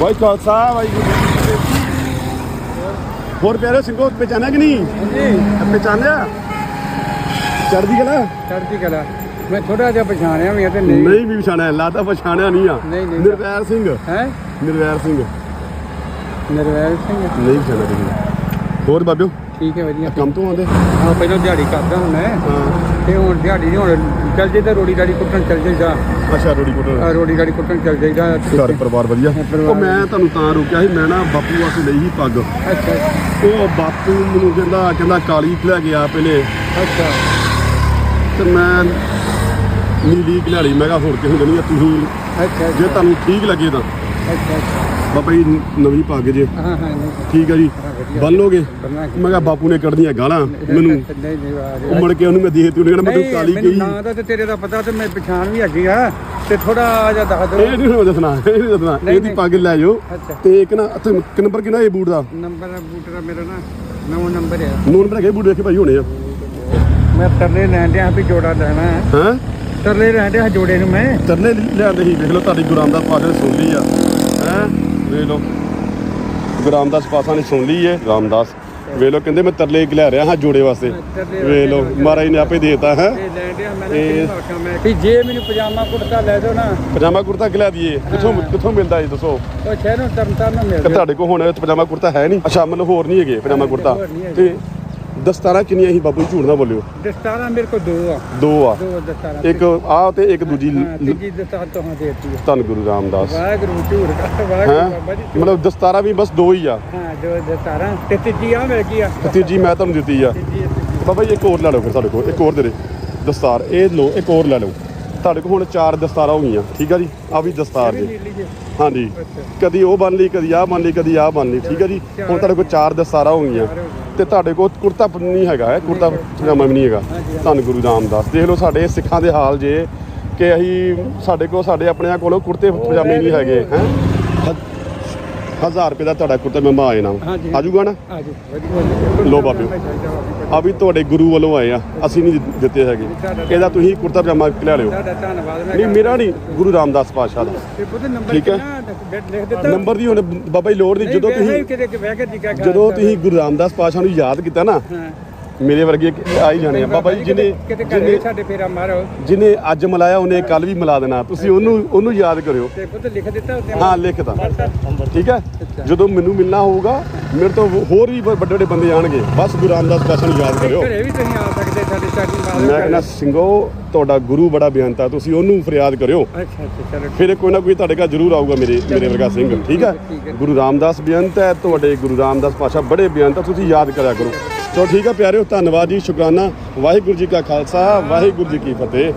ਵਾਹਿ ਖਾਲਸਾ ਵਾਹਿਗੁਰੂ ਹੋਰ ਪਿਆਰੇ ਸਿੰਘੋ ਪਛਾਣਿਆ ਕਿ ਨਹੀਂ? ਜੀ ਪਛਾਣਿਆ ਚੜਦੀ ਕਲਾ? ਚੜ੍ਹਦੀ ਕਲਾ। ਮੈਂ ਥੋੜਾ ਜਿਹਾ ਪਛਾਣਿਆ ਵੀ ਆ ਤੇ ਨਹੀਂ। ਨਹੀਂ ਵੀ ਪਛਾਣਿਆ ਲਾ ਤਾਂ ਪਛਾਣਿਆ ਨਹੀਂ ਆ। ਨਹੀਂ, ਨਹੀਂ। ਨਿਰਵੈਰ ਸਿੰਘ। ਹੈ? ਨਿਰਵੈਰ ਸਿੰਘ। ਨਰਵੈਲ ਸਿੰਘ। ਨਹੀਂ ਪਛਾਣਿਆ ਤੁਸੀਂ। ਹੋਰ ਬਾਬਿਓ? ਠੀਕ ਹੈ ਵਧੀਆ। ਕੰਮ ਤੋਂ ਆਉਂਦੇ? ਹਾਂ ਪਹਿਲਾਂ ਦਿਹਾੜੀ ਕਰਦਾ ਹੁਣ ਮੈਂ। ਹਾਂ। ਤੇ ਹੁਣ ਦਿਹਾੜੀ ਨਹੀਂ ਹੁਣ। ਚੱਲ ਜੇ ਤਾਂ ਰੋੜੀ ਗਾੜੀ ਕੁੱਟਣ ਚੱਲ ਜਾਈਦਾ। ਅੱਛਾ ਰੋੜੀ ਆਹ ਰੋੜੀ ਗਾੜੀ ਕੁੱਟਣ ਚੱਲ ਜਾਈਦਾ। ਘਰ ਪਰਿਵਾਰ ਵਧੀਆ। ਉਹ ਮੈਂ ਤੁਹਾਨੂੰ ਤਾਂ ਰੋਕਿਆ ਸੀ ਮੈਂ ਨਾ ਬਾਪੂ ਵਾਸਤੇ ਲਈ ਸੀ ਪੱਗ। ਅੱਛਾ। ਉਹ ਬਾਪੂ ਮੈਨੂੰ ਕਹਿੰਦਾ ਕਹਿੰਦਾ ਕਾਲੀ ਲੈ ਕੇ ਆ ਪਹਿਲੇ ਅੱਛਾ। ਤੇ ਮੈਂ ਨੀਲੀ ਲਈ। ਮੈਂ ਕਿਹਾ ਹੋਰ ਕਿਸੇ ਨੂੰ ਨਹੀਂ ਆ ਤੁਸੀਂ ਅੱਛਾ। ਜੇ ਤੁਹਾਨੂੰ ਠੀਕ ਲੱਗੇ ਤਾਂ। ਅੱਛਾ ਅੱਛਾ। ਬਾਬਾ ਜੀ ਨਵੀਂ ਪੱਗ ਜੇ। ਹਾਂ ਹਾਂ ਠੀਕ ਆ ਜੀ। ਹਾਂ, ਵਧੀਆ। ਬੰਨ ਲੋਗੇ? ਬੰਨਾ ਕੀ- ਮੈਂ ਕਿਹਾ ਬਾਪੂ ਨੇ ਕੱਢਦੀਆਂ ਗਾਲਾਂ ਮੈਨੂੰ। ਨਹੀਂ ਮੁੜ ਕੇ ਉਹਨੂੰ ਮੈਂ ਦੇਹਤੀ ਉਹਨੇ ਕਹਿੰਦਾ ਮੈਨੂੰ ਕਾਲੀ ਮੈਨੂੰ ਕਹੀ। ਨਾਂ ਦਾ ਤੇ ਤੇਰੇ ਦਾ ਪਤਾ ਤੇ ਮੈਂ ਪਛਾਣ ਵੀ ਹੈਗੀ ਆ। ਤੇ ਥੋੜਾ ਜਿਹਾ ਦੱਸ ਦਿਓ। ਇਹ ਨਹੀਂ ਮੈਂ ਦੱਸਣਾ ਇਹ ਨਹੀਂ ਦੱਸਣਾ। ਇਹਦੀ। ਪੱਗ ਲੈ ਜਾਓ। ਤੇ ਇੱਕ ਨਾ ਕਿ ਨੰਬਰ ਕਿੰਨਾ ਇਹ ਬੂਟ ਦਾ? ਨੰਬਰ ਬੂਟ ਦਾ ਮੇਰਾ ਨਾ ਨਵਾਂ ਨੰਬਰ ਆ। ਨੋ ਨੰਬਰ ਹੈਗੇ ਬੂਟ ਦੇਖੇ ਭਾਈ ਹੋਣੇ ਆ। ਮੈਂ ਤਰਲੇ ਲੈਣ ਡਿਆ ਵੀ ਜੋੜਾ ਲੈਣਾ। ਹੈ? ਹਾਂ ਤਰਲੇ ਲੈਣ ਡਿਆ ਜੋੜੇ ਨੂੰ ਮੈਂ। ਤਰਲੇ ਲਿਆਂਦੇ ਸੀ ਦੇਖ ਲਓ ਤੁਹਾਡੀ ਗੁਰੂ ਪਾਸ਼ਾ ਨੇ ਸੁਣ ਲਈ ਆ। ਹੈ? ਵੇਖ ਲਓ। ਗੁਰੂ ਰਾਮਦਾਸ ਪਾਸ਼ਾ ਨੇ ਸੁਣ ਲਈ ਏ। ਰਾਮਦਾਸ ਵੇਖ ਲਓ ਕਹਿੰਦੇ ਮੈਂ ਤਰਲੇ ਲੈ ਰਿਹਾ ਹਾਂ ਜੋੜੇ ਵਾਸਤੇ। ਵੇਖ ਲਓ ਮਹਾਰਾਜ ਨੇ ਆਪੇ ਦੇਤਾ ਹੈ। ਵੀ ਜੇ ਮੈਨੂੰ ਪਜਾਮਾ ਕੁੜਤਾ ਲੈ ਦਿਓ ਨਾ। ਪਜਾਮਾ ਕੁੜਤਾ ਕਿਲਾ ਦਈਏ ਕਿੱਥੋਂ ਕਿੱਥੋਂ ਮਿਲਦਾ ਜੀ ਦੱਸੋ? ਉਹ ਸ਼ਹਿਰੋਂ ਤਰਨਤਾਰਨ ਨੂੰ ਮਿਲ ਕਿ ਜਾਓ ਤੁਹਾਡੇ ਕੋਲ ਹੁਣ ਪਜਾਮਾ ਕੁੜਤਾ ਹੈ ਨਹੀਂ? ਅੱਛਾ ਮਤਲਬ ਹੋਰ ਨਹੀਂ ਹੈਗੇ ਪਜਾਮਾ ਕੁੜਤਾ। ਤੇ ਦਸਤਾਰਾਂ ਕਿੰਨੀਆਂ ਸੀ ਬਾਬੂ ਜੀ, ਝੂਠ ਨਾ ਬੋਲਿਓ? ਦਸਤਾਰਾਂ ਮੇਰੇ ਕੋਲ ਦੋ ਆ। ਦੋ ਆ। ਦੋ ਦਸਤਾਰਾਂ। ਇੱਕ ਆਹ ਤੇ ਇੱਕ ਦੂਜੀ ਹਾਂ ਤੀਜੀ ਦਸਤਾਰ ਤੋਂ ਦੇਤੀ ਹੈ ਧੰਨ ਗੁਰੂ ਰਾਮਦਾਸ। ਵਾਹਿਗੁਰੂ ਕਰ ਹੈ ਵਾਹਿਗੁਰੂ ਬਾਬਾ ਜੀ ਝੂਰ। ਮਤਲਬ ਦਸਤਾਰਾਂ ਵੀ ਬਸ ਦੋ ਹੀ ਆ। ਹਾਂ ਜੋ ਦਸਤਾਰਾਂ। ਤੇ ਤੀਜੀ ਆ ਮਿਲ ਗਈ ਆ। ਤੇ ਤੀਜੀ ਮੈਂ ਤੁਹਾਨੂੰ ਦਿੱਤੀ ਆ। ਤੀਜੀ ਤੀਜੀ ਬਾਬਾ ਜੀ ਇੱਕ ਹੋਰ ਲੈ ਲਓ ਫਿਰ ਸਾਡੇ ਕੋਲ ਇੱਕ ਹੋਰ ਦੇ ਦੇ। ਦਸਤਾਰ ਇਹ ਲਓ ਇੱਕ ਹੋਰ ਲੈ ਲਓ। ਤੁਹਾਡੇ ਕੋਲ ਹੁਣ ਚਾਰ ਦਸਤਾਰਾਂ ਹੋ ਗਈਆਂ ਠੀਕ ਆ ਜੀ? ਆ ਵੀ ਦਸਤਾਰ ਜੀ। ਹਾਂਜੀ। ਕਦੀ ਉਹ ਬਣ ਲਈ ਕਦੀ ਆਹ ਬਣ ਲਈ ਕਦੀ ਆਹ ਬਣ ਲਈ ਠੀਕ ਆ ਜੀ? ਹੁਣ ਤੁਹਾਡੇ ਕੋਲ ਚਾਰ ਦਸਤਾਰਾਂ ਹੋ ਗਈਆਂ ਤੇ ਤੁਹਾਡੇ ਕੋਲ ਕੁੜਤਾ ਪ- ਨਹੀਂ ਹੈਗਾ ਹੈ ਕੁੜਤਾ ਪਜਾਮਾ ਵੀ ਨਹੀਂ ਹੈਗਾ। ਧੰਨ ਗੁਰੂ ਰਾਮਦਾਸ। ਦੇਖ ਲਓ ਸਾਡੇ ਸਿੱਖਾਂ ਦੇ ਹਾਲ ਜੇ ਕਿ ਅਸੀਂ ਸਾਡੇ ਕੋਲ ਸਾਡੇ ਆਪਣਿਆਂ ਕੋਲੋਂ ਕੁੜਤੇ ਪਜਾਮੇ ਨਹੀਂ ਹੈਗੇ ਹੈ? ਹਜ਼ਾਰ ਰੁਪਏ ਦਾ ਤੁਹਾਡਾ ਕੁੜਤਾ ਪਜਾਮਾ ਆ ਜਾਣਾ ਹਾਂਜੀ। ਆਜੂਗਾ ਨਾ? ਆ ਜੀ ਵਧੀਆ। ਲਓ ਬਾਬਿਓ। ਆ ਵੀ ਤੁਹਾਡੇ ਗੁਰੂ ਵੱਲੋਂ ਆਏ ਆ ਅਸੀਂ ਨਹੀਂ ਦਿੱਤੇ ਹੈਗੇ। ਇਹਦਾ ਤੁਸੀਂ ਕੁੜਤਾ ਪਜਾਮਾ ਲੈ ਲਿਓ। ਤੁਹਾਡਾ ਧੰਨਵਾਦ ਮੈਂ ਨਹੀਂ ਮੇਰਾ ਨਹੀਂ ਗੁਰੂ ਰਾਮਦਾਸ ਪਾਤਸ਼ਾਹ ਦਾ। ਤੇ ਪੁੱਤ ਨੰਬਰ ਠੀਕ ਹੈ। ਕਿੰਨਾ ਲਿਖ ਦਿੱਤਾ? ਨੰਬਰ ਦੀ ਹੁਣ ਬਾਬਾ ਜੀ ਲੋੜ ਨਹੀਂ। ਜਦੋਂ ਤੁਸੀਂ ਕਿਤੇ ਕਿ ਬਹਿ ਕੇ ਜੀ ਕਾ ਜਦੋਂ ਤੁਸੀਂ ਗੁਰੂ ਰਾਮਦਾਸ ਪਾਤਸ਼ਾਹ ਨੂੰ ਯਾਦ ਕੀਤਾ ਨਾ ਹਾਂ। ਮੇਰੇ ਵਰਗੇ ਆ ਹੀ ਜਾਣੇ ਆ। ਬਾਬਾ ਜੀ ਜਿਹਨੇ ਕਿਤੇ ਘਰੇ ਸਾਡੇ ਫੇਰਾ ਮਾਰੋ। ਜਿਹਨੇ ਅੱਜ ਮਿਲਾਇਆ ਉਹਨੇ ਕੱਲ ਵੀ ਮਿਲਾ ਦੇਣਾ। ਤੁਸੀਂ ਉਹਨੂੰ ਉਹਨੂੰ ਯਾਦ ਕਰਿਓ। ਤੇ ਪੁੱਤ ਲਿਖ ਦਿੱਤਾ ਉੱਤੇ ਹਾਂ ਲਿਖਤਾ ਠੀਕ ਹੈ? ਜਦੋਂ ਮੈਨੂੰ ਮਿਲਣਾ ਹੋਊਗਾ ਮੇਰੇ ਤੋਂ ਹੋਰ ਵੀ ਵੱਡੇ ਵੱਡੇ ਬੰਦੇ ਆਣਗੇ। ਬਸ ਗੁਰੂ ਰਾਮਦਾਸ ਪਾਤਸ਼ਾਹ ਨੂੰ ਯਾਦ ਕਰਿਓ। ਘਰੇ ਵੀ ਤੁਸੀਂ ਆ ਸਕਦੇ ਸਾਡੇ ਸਾਡੀ ਮੈਂ ਕਹਿੰਦਾ ਸਿੰਘੋ ਤੁਹਾਡਾ ਗੁਰੂ ਬੜਾ ਬੇਅੰਤ ਤੁਸੀਂ ਉਹਨੂੰ ਫਰਿਆਦ ਕਰਿਓ। ਅੱਛਾ ਅੱਛਾ ਚਲੋ ਫਿਰ ਕੋਈ ਨਾ ਕੋਈ ਤੁਹਾਡੇ ਘਰ ਜ਼ਰੂਰ ਆਊਗਾ ਮੇਰੇ ਮੇਰੇ ਵਰਗਾ ਸਿੰਘ ਠੀਕ ਹੈ? ਠੀਕ ਹੈ। ਗੁਰੂ ਰਾਮਦਾਸ ਬੇਅੰਤ ਹੈ ਤੁਹਾਡੇ ਗੁਰੂ ਰਾਮਦਾਸ ਪਾਸ਼ਾ ਬੜੇ ਬੇਅੰਤ ਆ ਤੁਸੀਂ ਯਾਦ ਕਰਿਆ ਕਰੋ। ਚਲੋ ਠੀਕ ਹੈ ਪਿਆਰਿਓ ਧੰਨਵਾਦ ਜੀ ਸ਼ੁਕਰਾਨਾ। ਵਾਹਿਗੁਰੂ ਜੀ ਕਾ ਖਾਲਸਾ ਵਾਹਿਗੁਰੂ ਜੀ ਕੀ ਫਤਿਹ।